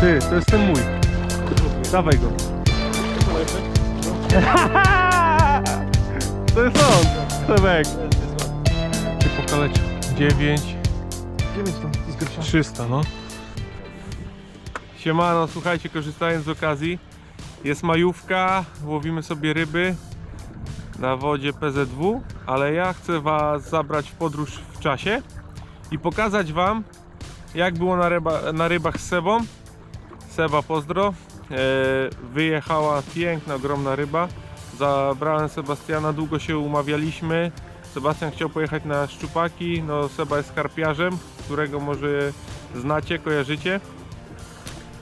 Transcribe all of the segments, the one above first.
Ty, to jest ten mój. Dawaj go. To jest on. Sebek. Ty pokalecił. 9. 9 tam, z grosza. 300, no. Siemano, słuchajcie, korzystając z okazji, jest majówka, łowimy sobie ryby na wodzie PZW, ale ja chcę Was zabrać w podróż w czasie i pokazać Wam, jak było na, ryba, na rybach z Sebą. Seba, pozdro. E, wyjechała piękna, ogromna ryba. Zabrałem Sebastiana, długo się umawialiśmy. Sebastian chciał pojechać na szczupaki. No, Seba jest karpiarzem, którego może znacie, kojarzycie.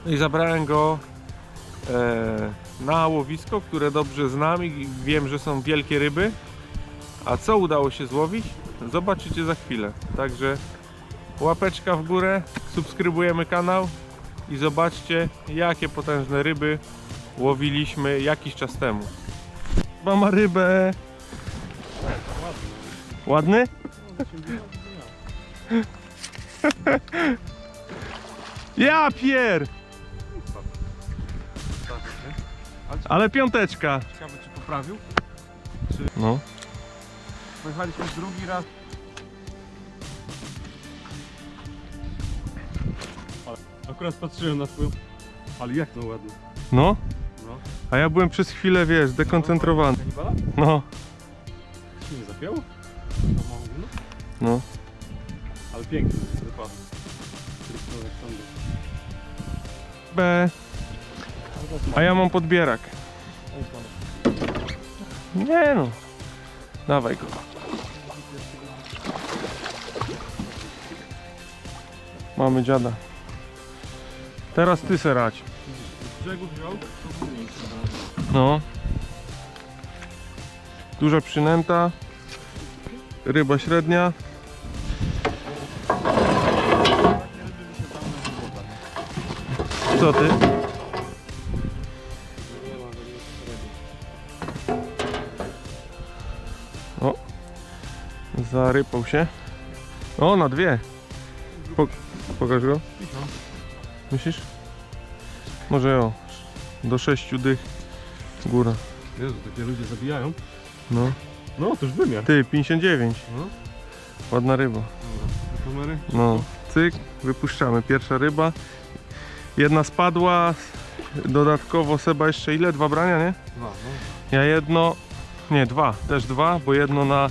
No i zabrałem go e, na łowisko, które dobrze znam i wiem, że są wielkie ryby. A co udało się złowić? Zobaczycie za chwilę. Także łapeczka w górę, subskrybujemy kanał i zobaczcie jakie potężne ryby łowiliśmy jakiś czas temu. Mama rybę. Ładny? Ja pier! Ale piąteczka. Ciekawe czy poprawił. No. Pojechaliśmy drugi raz. Akurat patrzyłem na swój. Ale jak to ładnie. No. No. A ja byłem przez chwilę, wiesz, dekoncentrowany. Kanibala? No. Się nie zapięło? To wino? No. Ale piękny wypadł. Aleksander. B. A ja mam podbierak. Nie no. Dawaj go. Mamy dziada. Teraz ty serać. Z brzegu wziął, to. No. Duża przynęta. Ryba średnia. Co ty? O. Zarypał się. O, na dwie. Po, pokaż go. Myślisz? Może o. Do sześciu dych. Góra. Jezu, takie ludzie zabijają. No. No, to już wymiar. Ty, 59. No. Ładna ryba. Dobra, kamery. No. Cyk, wypuszczamy. Pierwsza ryba. Jedna spadła. Dodatkowo Seba jeszcze ile? Dwa brania, nie? Dwa, no. Ja jedno, nie dwa, też dwa, bo jedno na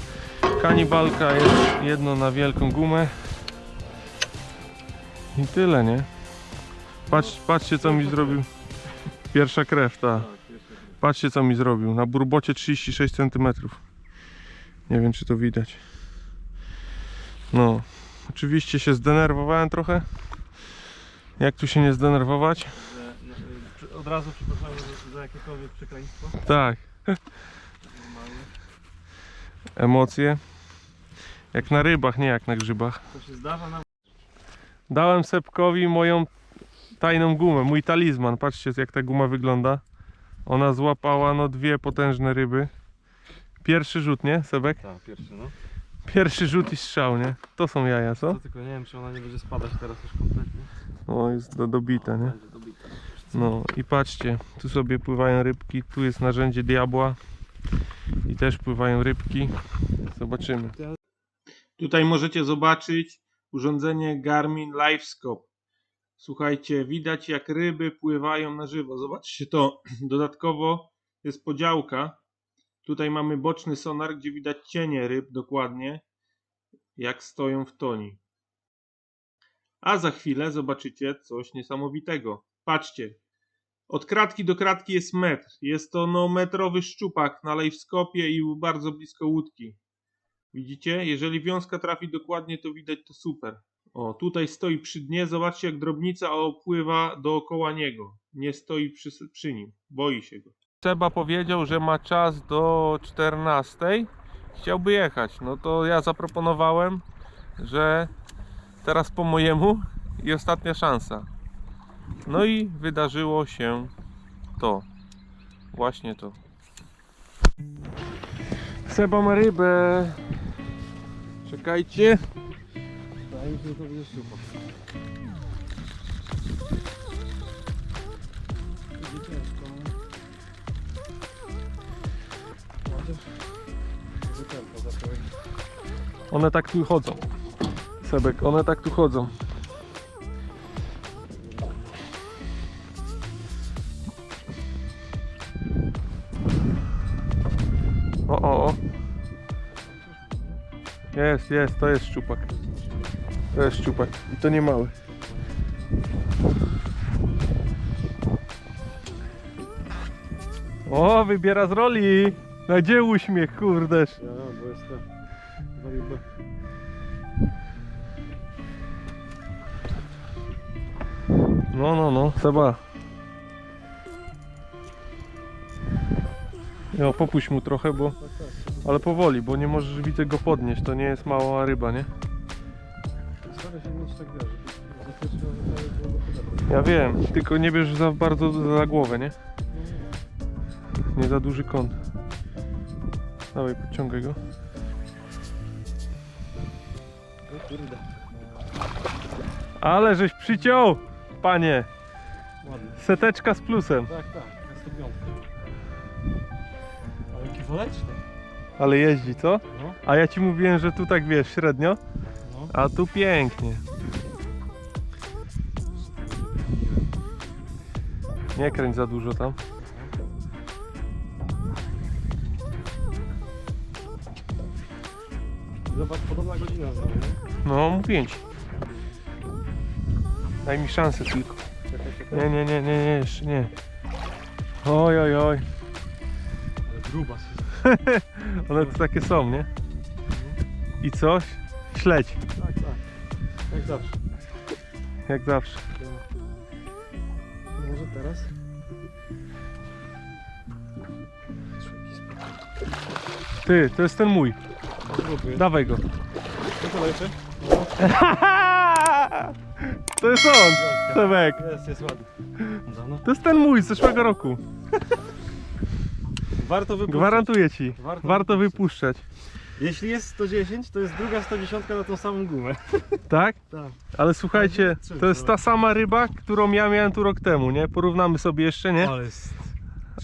kanibalka, jed- jedno na wielką gumę. I tyle, nie? Patrz, patrzcie co mi zrobił. Pierwsza krew, ta. Patrzcie co mi zrobił. Na burbocie 36 cm. Nie wiem czy to widać. No. Oczywiście się zdenerwowałem trochę. Jak tu się nie zdenerwować? Od razu przepraszam za, jakiekolwiek przekleństwo. Tak. Emocje. Jak na rybach, nie jak na grzybach. To się zdarza nam. Dałem Sepkowi moją tajną gumę, mój talizman. Patrzcie jak ta guma wygląda. Ona złapała no dwie potężne ryby. Pierwszy rzut, nie Sebek? Tak, pierwszy, no. Pierwszy rzut i strzał, nie? To są jaja, co? To tylko nie wiem, czy ona nie będzie spadać teraz już kompletnie. O, jest do, dobite, nie? Będzie dobita. No i patrzcie, tu sobie pływają rybki, tu jest narzędzie diabła i też pływają rybki. Zobaczymy. Tutaj możecie zobaczyć urządzenie Garmin LiveScope. Słuchajcie, widać jak ryby pływają na żywo. Zobaczcie to. Dodatkowo jest podziałka. Tutaj mamy boczny sonar, gdzie widać cienie ryb dokładnie, jak stoją w toni. A za chwilę zobaczycie coś niesamowitego. Patrzcie, od kratki do kratki jest metr. Jest to no metrowy szczupak na lejwskopie i bardzo blisko łódki. Widzicie? Jeżeli wiązka trafi dokładnie, to widać to super. O, tutaj stoi przy dnie. Zobaczcie, jak drobnica opływa dookoła niego. Nie stoi przy, przy nim. Boi się go. Seba powiedział, że ma czas do 14. Chciałby jechać. No to ja zaproponowałem, że teraz po mojemu i ostatnia szansa. No i wydarzyło się to. Właśnie to. Seba ma rybę. Czekajcie. Wydaje się, że to będzie ciężko. One tak tu chodzą. Sebek, one tak tu chodzą. O, o, o. Jest, jest, to jest szczupak. To jest szczupak. I to nie mały. O, wybiera z roli. A gdzie uśmiech, kurdeż? Ja, bo jest. No, no, no, Seba. Jo, popuść mu trochę, bo... Ale powoli, bo nie możesz widzę go podnieść, to nie jest mała ryba, nie? Tak żeby było. Ja wiem, tylko nie bierz za bardzo za głowę, nie? Nie za duży kąt. Dawaj, podciągaj go. O kurde. Ale żeś przyciął, panie! Ładny. Seteczka z plusem. Tak, tak, na 105. Ale jaki waleczny. Ale jeździ, co? No, A ja ci mówiłem, że tu tak wiesz, średnio, no. a tu pięknie. Nie kręć za dużo tam. Zobacz, podobna godzina znowu, nie? No, mówię ci. Daj mi szansę tylko. Czekaj, czekaj. Nie, nie, nie, nie, nie, jeszcze nie. Oj, oj, oj. Ale grubas jest. One to takie są, nie? I coś? Śledź, Tak, tak. Jak zawsze. jak zawsze. Może teraz? Ty, to jest ten mój. Gruby. Dawaj go. Co to leczy? To jest on, Sebek. Jest, jest ładny. No. To jest ten mój z zeszłego roku. Warto wypuścić. Gwarantuję ci. Warto Warto wypuszczać. Jeśli jest 110, to jest druga 110 na tą samą gumę. Tak? Tak. Ale słuchajcie, to jest ta sama ryba, którą ja miałem tu rok temu, nie? Porównamy sobie jeszcze, nie? Ale jest.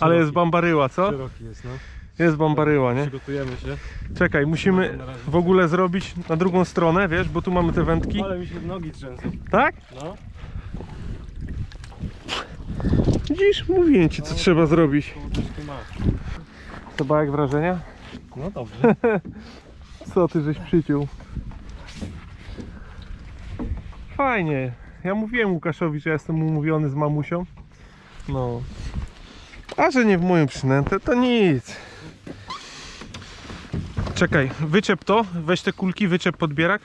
Ale jest bambaryła, co? Szeroki jest, no. Jest bambaryła, nie? Przygotujemy się. Czekaj, musimy w ogóle zrobić na drugą stronę, wiesz, bo tu mamy te wędki. Ale mi się nogi trzęsą. Tak? No. Widzisz, mówiłem ci, co trzeba zrobić. Troszkę masz. To jak wrażenia? No dobrze. Co ty żeś przyciął? Fajnie. Ja mówiłem Łukaszowi, że ja jestem umówiony z mamusią. No. A że nie w moją przynętę, to nic. Czekaj, wyczep to, weź te kulki, wyczep podbierak.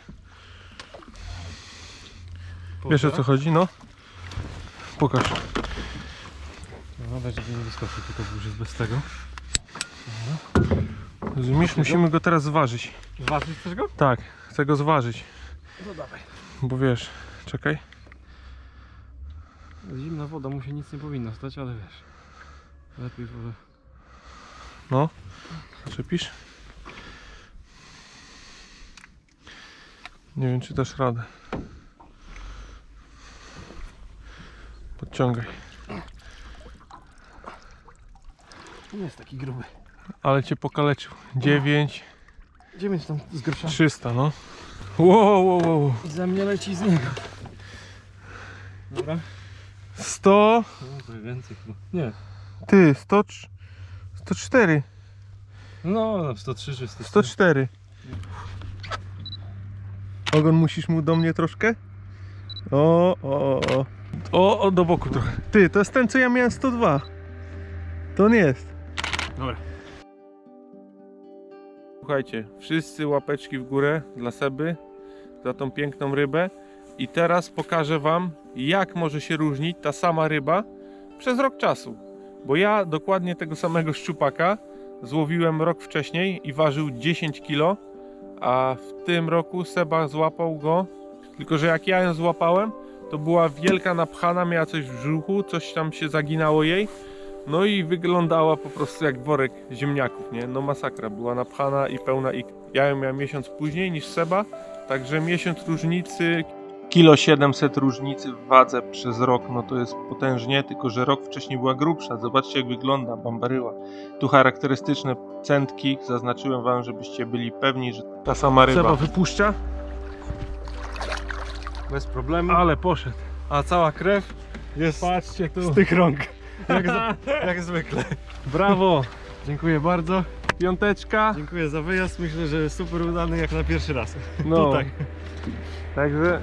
Wiesz o co chodzi, no? Pokaż. No weź, żeby nie wyskoczył, tylko już jest bez tego. Rozumiesz? Musimy go teraz zważyć. Zważyć chcesz go? Tak, chcę go zważyć. No dawaj. Bo wiesz, czekaj. Zimna woda, mu się nic nie powinno stać, ale wiesz. Lepiej wodę. No, czepisz? Nie wiem, czy dasz radę. Podciągaj. Nie jest taki gruby. Ale cię pokaleczył. 9, 9 tam z grosza. 300, no. Wow, wow, wow. I za mnie leci z niego. Dobra. 100, No to więcej chyba. Nie. ty, 100, 104, No, no 103 czy 104. 104. Ogon musisz mu do mnie troszkę? O, o, o, o. O, o, do boku trochę. Ty, to jest ten, co ja miałem 102. To nie jest. Dobra. Słuchajcie, wszyscy łapeczki w górę dla Seby za tą piękną rybę. I teraz pokażę Wam, jak może się różnić ta sama ryba przez rok czasu. Bo ja dokładnie tego samego szczupaka złowiłem rok wcześniej i ważył 10 kg, a w tym roku Seba złapał go. Tylko, że jak ja ją złapałem, to była wielka napchana, miała coś w brzuchu, coś tam się zaginało jej. No i wyglądała po prostu jak worek ziemniaków, nie? No masakra, była napchana i pełna ik. Ja ją miałem miesiąc później niż Seba, także miesiąc różnicy Kilo 700 różnicy w wadze przez rok, no to jest potężnie, tylko że rok wcześniej była grubsza. Zobaczcie jak wygląda bambaryła. Tu charakterystyczne centki, zaznaczyłem wam, żebyście byli pewni, że ta sama ryba. Seba wypuszcza, Bez problemu. ale poszedł. A cała krew jest Patrzcie tu. z tych rąk. Jak, z- jak zwykle. Brawo, Dziękuję bardzo. piąteczka. Dziękuję za wyjazd. Myślę, że super udany jak na pierwszy raz. No. Tutaj. Także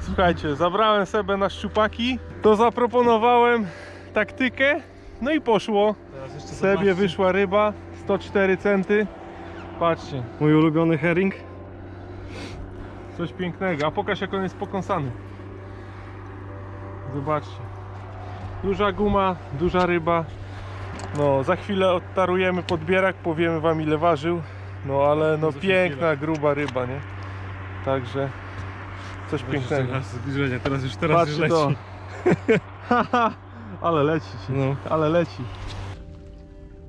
słuchajcie, zabrałem sobie na szczupaki, to zaproponowałem taktykę, no i poszło. Teraz jeszcze Sobie wyszła ryba, 104 centy. Patrzcie, Mój ulubiony herring. coś pięknego. A pokaż jak on jest pokąsany. Zobaczcie. Duża guma, duża ryba. No, za chwilę odtarujemy podbierak, powiemy wam ile ważył. No ale no piękna, gruba ryba, nie? Także coś pięknego. Teraz zbliżenie, teraz już teraz już Patrzcie leci. to. Haha, ale leci się. No. Ale leci.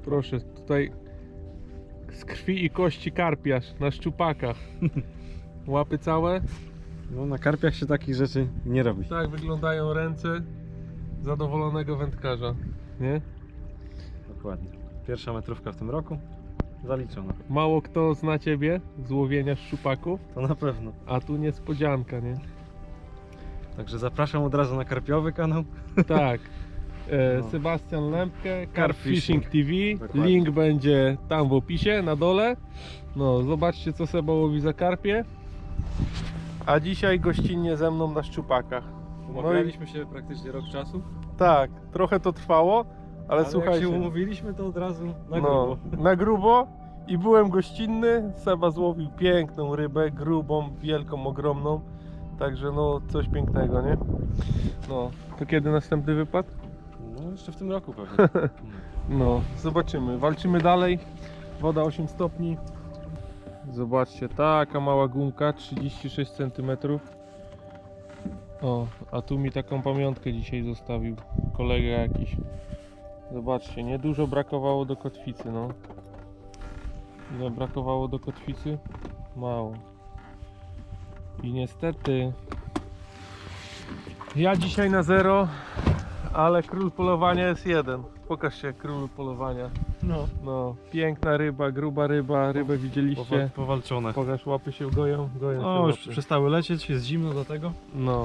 Proszę, tutaj z krwi i kości karpiarz na szczupakach. Łapy całe. no na karpiach się takich rzeczy nie robi. Tak wyglądają ręce zadowolonego wędkarza. Nie? Dokładnie. Pierwsza metrówka w tym roku. Zaliczona. Mało kto zna ciebie z łowienia szczupaków, To na pewno. a tu niespodzianka, nie? Także zapraszam od razu na karpiowy kanał. Tak. E, No. Sebastian Lempke, Carp Carp Fishing Fishing. TV. Dokładnie. Link będzie tam w opisie, na dole. No, zobaczcie co Seba łowi za karpie. A dzisiaj gościnnie ze mną na szczupakach. Umawialiśmy się praktycznie rok czasu. Tak, trochę to trwało, ale, jak słuchajcie. się umówiliśmy, to od razu na no, grubo. na grubo. I byłem gościnny. Seba złowił piękną rybę, grubą, wielką, ogromną. Także no coś pięknego, nie? No, to kiedy następny wypad? No jeszcze w tym roku pewnie. No, zobaczymy. Walczymy dalej. Woda 8 stopni. Zobaczcie, taka mała gumka, 36 cm. O, a tu mi taką pamiątkę dzisiaj zostawił kolega jakiś. Zobaczcie, niedużo brakowało do kotwicy, no. Ile brakowało do kotwicy? Mało. I niestety ja dzisiaj na zero, ale król polowania jest jeden. Pokaż się król polowania. No. No, piękna ryba, gruba ryba, rybę widzieliście. Powalczone. Pokaż, łapy się goją, goją No się już łapy. przestały lecieć, jest zimno dlatego. No,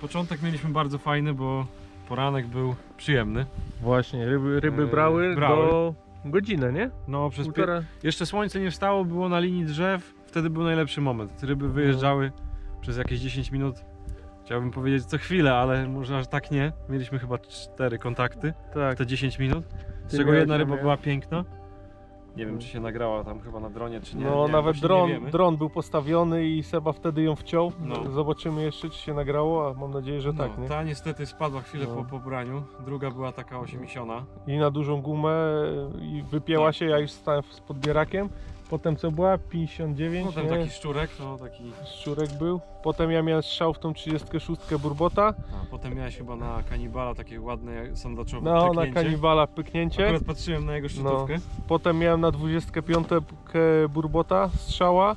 Początek mieliśmy bardzo fajny, bo poranek był przyjemny. właśnie, ryby, ryby Eee, brały, brały. do godzinę, nie? No przez pie... Półtora... Jeszcze słońce nie wstało, było na linii drzew, wtedy był najlepszy moment. Ryby wyjeżdżały przez jakieś 10 minut. Chciałbym powiedzieć co chwilę, ale może aż tak nie. Mieliśmy chyba cztery kontakty Tak, w te 10 minut, z czego jedna ryba była piękna. Nie wiem czy się nagrała tam chyba na dronie czy nie. no nie, nawet właśnie dron, nie wiemy. dron był postawiony i Seba wtedy ją wciął. No. Zobaczymy jeszcze, czy się nagrało, a mam nadzieję, że no, tak, nie? Ta niestety spadła chwilę No. po pobraniu, druga była taka osiemiesiona. I na dużą gumę i wypięła Tak. się, ja już stałem z podbierakiem. Potem co była? 59, Potem nie? taki szczurek, to taki... Szczurek był. Potem ja miałem strzał w tą 36 burbota. A, potem miałeś chyba na kanibala takie ładne sandaczowe No, na pyknięcie. kanibala pyknięcie. Akurat patrzyłem na jego szczotówkę. Potem miałem na 25 k- burbota strzała.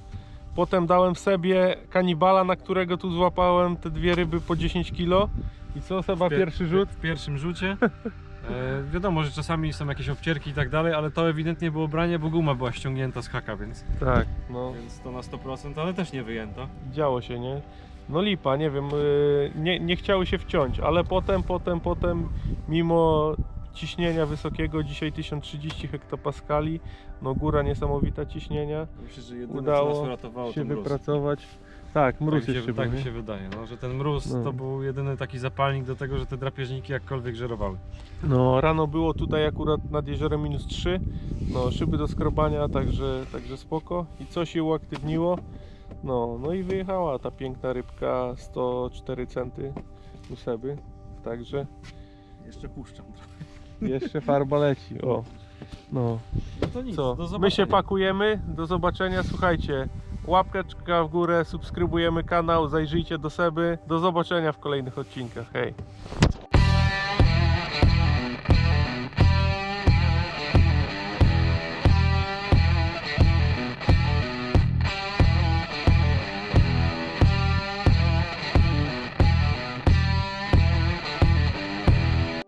Potem dałem sobie kanibala, na którego tu złapałem te dwie ryby po 10 kg. I co, Seba, pierwszy rzut? W pierwszym rzucie. E, wiadomo, że czasami są jakieś obcierki i tak dalej, ale to ewidentnie było branie, bo guma była ściągnięta z haka, więc, Tak, no, więc to na 100%, ale też nie wyjęta. działo się, nie? No lipa, nie wiem, yy, nie, nie chciały się wciąć, ale potem, potem, potem, mimo ciśnienia wysokiego, dzisiaj 1030 hektopaskali, no góra niesamowita ciśnienia, Myślę, że jedyne Udało co nas się wypracować. Tak, mróz tak mi jeszcze się, tak mi nie? się wydaje, no, że ten mróz No. to był jedyny taki zapalnik do tego, że te drapieżniki jakkolwiek żerowały. No rano było tutaj akurat nad jeziorem minus 3, no szyby do skrobania, także, także spoko i co się uaktywniło, no, no i wyjechała ta piękna rybka 104 centy u Seby, także Jeszcze puszczam trochę. jeszcze farba leci, o. No, No to nic, co, do zobaczenia. my się pakujemy, do zobaczenia, słuchajcie, łapeczka w górę, subskrybujemy kanał, zajrzyjcie do Seby, do zobaczenia w kolejnych odcinkach, hej.